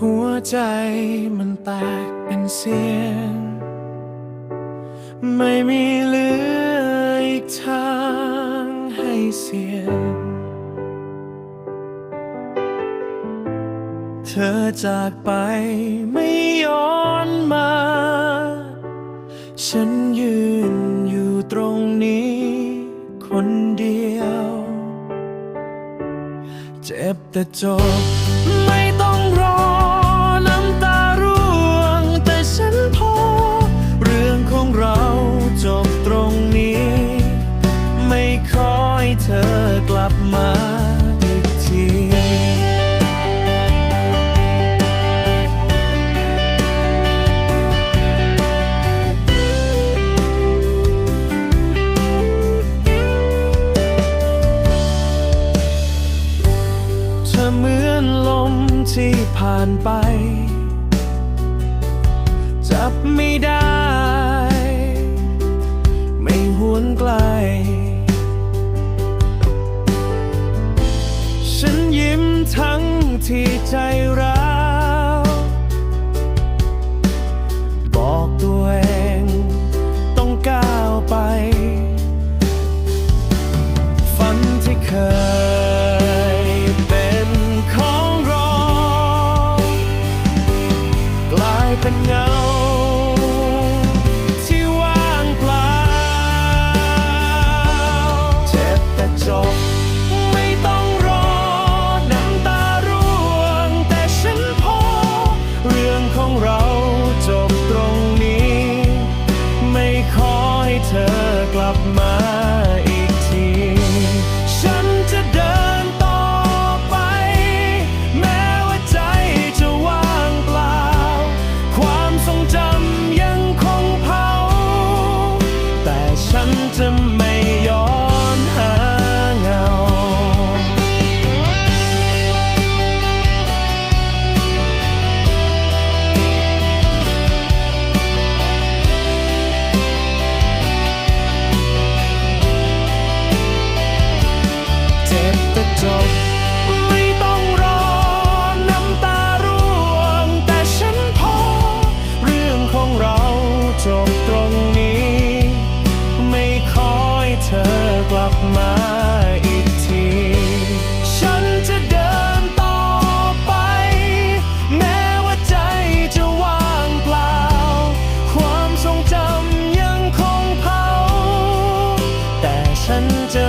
หัวใจมันแตกเป็นเสียง ไม่มีเหลืออีกทางให้เสียง เธอจากไปไม่ย้อนมา ฉันยืนอยู่ตรงนี้ คนเดียว เจ็บแต่จบ ที่ผ่านไป จับไม่ได้ ไม่หวนไกล ฉันยิ้มทั้งที่ใจรัก ฉันจะ